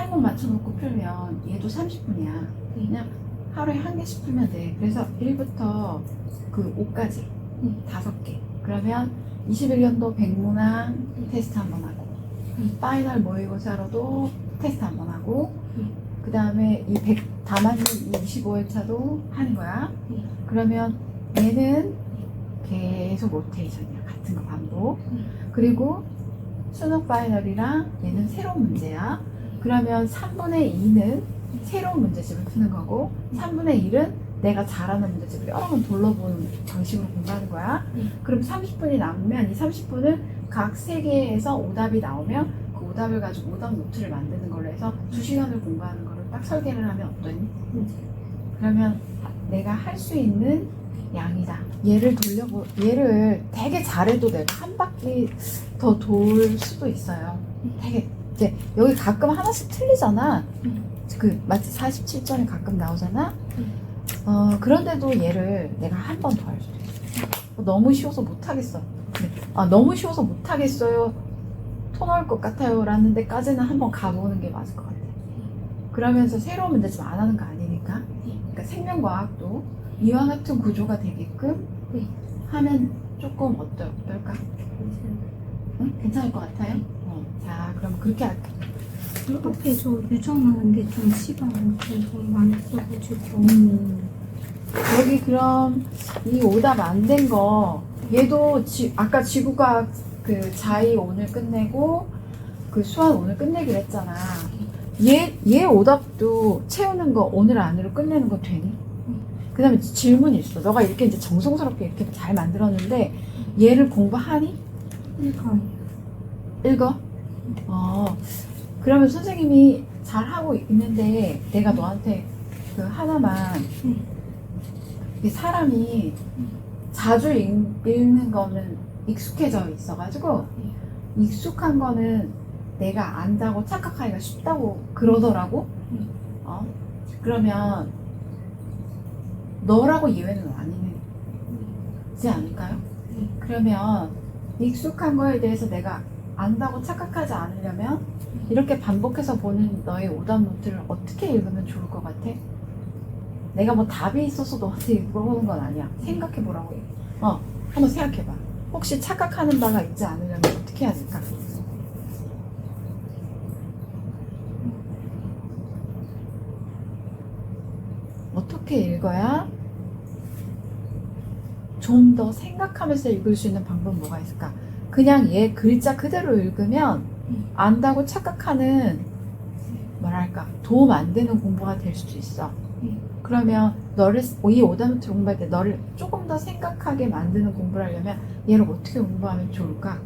타이머 맞춰놓고 풀면 얘도 30분이야. 그냥 하루에 한 개씩 풀면 돼. 그래서 1부터 그 5까지 네. 다섯 개. 그러면 21년도 백문항 테스트 한 번 하고 네. 파이널 모의고사로도 테스트 한 번 하고 네. 그 다음에 이 100, 다만이 25회 차도 하는 거야. 네. 그러면 얘는 계속 로테이션이야. 같은 거 반복. 네. 그리고 수능 파이널이랑 얘는 새로운 문제야. 그러면 3분의 2는 새로운 문제집을 푸는 거고 3분의 1은 내가 잘하는 문제집을 여러 번 돌려보는 방식으로 공부하는 거야. 네. 그럼 30분이 남으면 이 30분은 각 3개에서 오답이 나오면 그 오답을 가지고 오답 노트를 만드는 걸로 해서 2시간을 공부하는 거를 딱 설계를 하면 어떠니? 네. 그러면 내가 할 수 있는 양이다. 얘를 돌려보, 얘를 되게 잘해도 내가 한 바퀴 더 돌 수도 있어요. 되게, 이제 여기 가끔 하나씩 틀리잖아. 음. 그, 마치 47점이 가끔 나오잖아. 음. 어, 그런데도 얘를 내가 한 번 더 할 수도 있어. 어, 너무 쉬워서 못하겠어. 네. 아, 너무 쉬워서 못하겠어요. 토 나올 것 같아요. 라는 데까지는 한번 가보는 게 맞을 것 같아. 그러면서 새로운 문제 좀 안 하는 거 아니니까. 그러니까 생명과학도 이와 같은 구조가 되게끔 네. 하면 조금 어떨, 어떨까? 응? 괜찮을 것 같아요? 어, 자, 그럼 그렇게 할게. 앞에 저 유정하는 게 좀 시간이 좀 많이 써가지고 음. 여기 그럼 이 오답 안 된 거, 얘도 지, 아까 지구과학 그 자의 오늘 끝내고 그 수학 오늘 끝내기로 했잖아. 얘, 얘 오답도 채우는 거 오늘 안으로 끝내는 거 되니? 그 다음에 질문이 있어. 너가 이렇게 이제 정성스럽게 이렇게 잘 만들었는데 얘를 공부하니? 읽어요. 읽어? 어. 그러면 선생님이 잘 하고 있는데 내가 너한테 그 하나만 네. 이 사람이 자주 읽, 읽는 거는 익숙해져 있어가지고 익숙한 거는 내가 안다고 착각하기가 쉽다고 그러더라고. 음. 어? 그러면 너라고 예외는 아니지 않을까요? 네. 그러면 익숙한 거에 대해서 내가 안다고 착각하지 않으려면 이렇게 반복해서 보는 너의 오답 노트를 어떻게 읽으면 좋을 것 같아? 내가 뭐 답이 있어서 너한테 물어보는 건 아니야. 생각해 보라고. 어, 한번 생각해 봐. 혹시 착각하는 바가 있지 않으려면 어떻게 해야 될까? 어떻게 읽어야 좀 더 생각하면서 읽을 수 있는 방법 뭐가 있을까? 그냥 얘 글자 그대로 읽으면 안다고 착각하는 뭐랄까 도움 안 되는 공부가 될 수도 있어. 네. 그러면 너를 이 오답노트 공부할 때 너를 조금 더 생각하게 만드는 공부를 하려면 얘를 어떻게 공부하면 좋을까?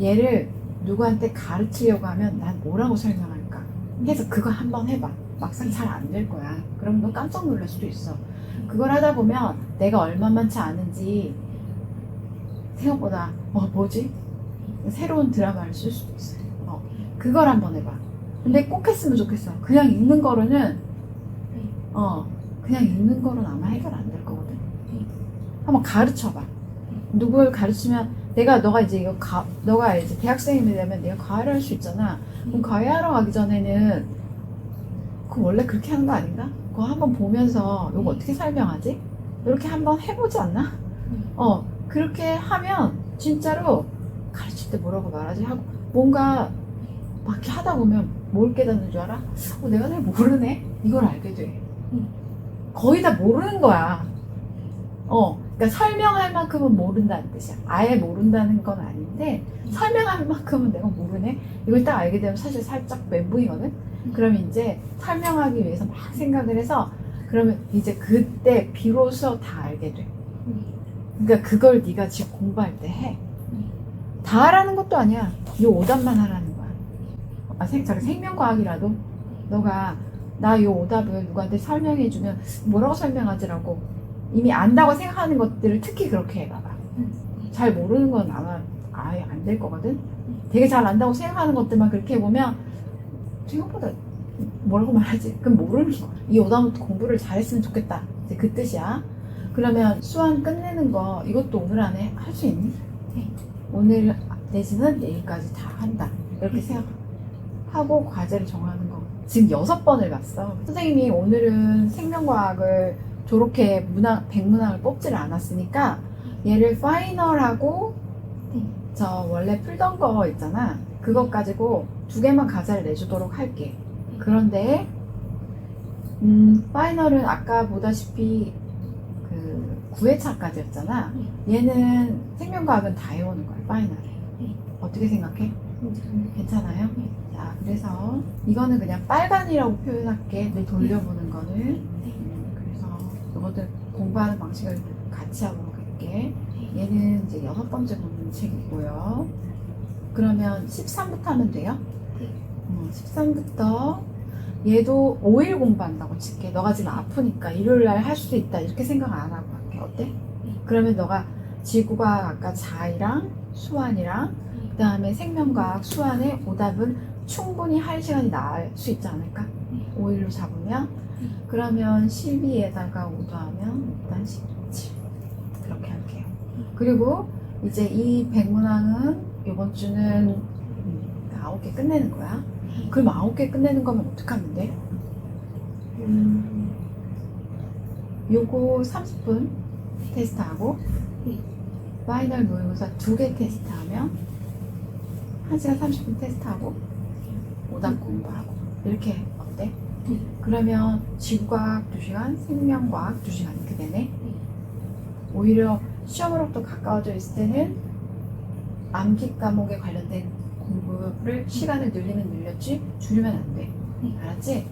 얘를 누구한테 가르치려고 하면 난 뭐라고 설명할까? 해서 그거 한번 해봐. 막상 잘 안 될 거야. 그럼 너 깜짝 놀랄 수도 있어. 그걸 하다 보면 내가 얼마만치 아는지 생각보다 어 뭐지? 새로운 드라마를 쓸 수도 있어요. 어, 그걸 한번 해봐. 근데 꼭 했으면 좋겠어. 그냥 읽는 거로는 어 그냥 읽는 거로는 아마 해결 안 될 거거든. 한번 가르쳐봐. 누굴 가르치면 내가 너가 이제 이거 가, 너가 이제 대학생이 되면 내가 과외를 할 수 있잖아. 그럼 과외하러 가기 전에는 그 원래 그렇게 하는 거 아닌가? 그거 한번 보면서 이거 어떻게 설명하지? 이렇게 한번 해보지 않나? 어 그렇게 하면 진짜로 가르칠 때 뭐라고 말하지 하고 뭔가 막 이렇게 하다 보면 뭘 깨닫는 줄 알아? 어, 내가 잘 모르네? 이걸 알게 돼. 응. 거의 다 모르는 거야. 어, 그러니까 설명할 만큼은 모른다는 뜻이야. 아예 모른다는 건 아닌데 설명할 만큼은 내가 모르네. 이걸 딱 알게 되면 사실 살짝 멘붕이거든. 그러면 이제 설명하기 위해서 막 생각을 해서 그러면 이제 그때 비로소 다 알게 돼. 그러니까 그걸 네가 지금 공부할 때 해. 다 하라는 것도 아니야. 이 오답만 하라는 거야. 아, 생, 저기 생명과학이라도 너가 나 이 오답을 누구한테 설명해주면 뭐라고 설명하지라고 이미 안다고 생각하는 것들을 특히 그렇게 해봐봐. 잘 모르는 건 아마 아예 안 될 거거든. 되게 잘 안다고 생각하는 것들만 그렇게 해보면 생각보다 뭐라고 말하지? 그럼 모르는 거야. 이 오답부터 공부를 잘했으면 좋겠다. 이제 그 뜻이야. 그러면 수학 끝내는 거 이것도 오늘 안에 할 수 있니? 네. 오늘 내지는 내일까지 다 한다. 이렇게 생각하고 과제를 정하는 거. 지금 여섯 번을 봤어. 선생님이 오늘은 생명과학을 저렇게 문항, 백문항을 뽑지를 않았으니까 얘를 파이널하고 네. 저 원래 풀던 거 있잖아. 그것 가지고 두 개만 과제를 내주도록 할게. 그런데 음, 파이널은 아까 보다시피 그 9회차까지였잖아. 얘는 생명과학은 다 해오는 거야, 파이널에. 네. 어떻게 생각해? 괜찮아요. 자, 그래서 이거는 그냥 빨간이라고 표현할게. 늘 돌려보는 거는. 음, 그래서 이것들 공부하는 방식을 같이 하고 갈게. 얘는 이제 여섯 번째 보는 책이고요. 그러면 13부터 하면 돼요? 네. 어, 13부터 얘도 5일 공부한다고 칠게. 너가 지금 아프니까 일요일 날 할 수 있다. 이렇게 생각 안 하고 할게. 어때? 네. 그러면 너가 지구과학 아까 자이랑 수환이랑 그 다음에 생명과학 수환의 오답은 충분히 할 시간이 나을 수 있지 않을까? 네. 5일로 잡으면 네. 그러면 12에다가 5 더하면 일단 17 그렇게 할게요. 그리고 이제 이 백문항은 이번 주는 음, 9개 끝내는 거야. 그럼 9개 끝내는 거면 어떡하면 돼? 음, 요거 30분 테스트하고 네. 파이널 모의고사 두 개 테스트하면 1시간 30분 테스트하고 오답 공부하고 이렇게 어때? 네. 그러면 지구과학 2시간, 생명과학 2시간 이렇게 되네? 오히려 시험으로부터 가까워져 있을 때는 암기 과목에 관련된 공부를 시간을 늘리면 늘렸지 줄이면 안 돼. 네. 알았지?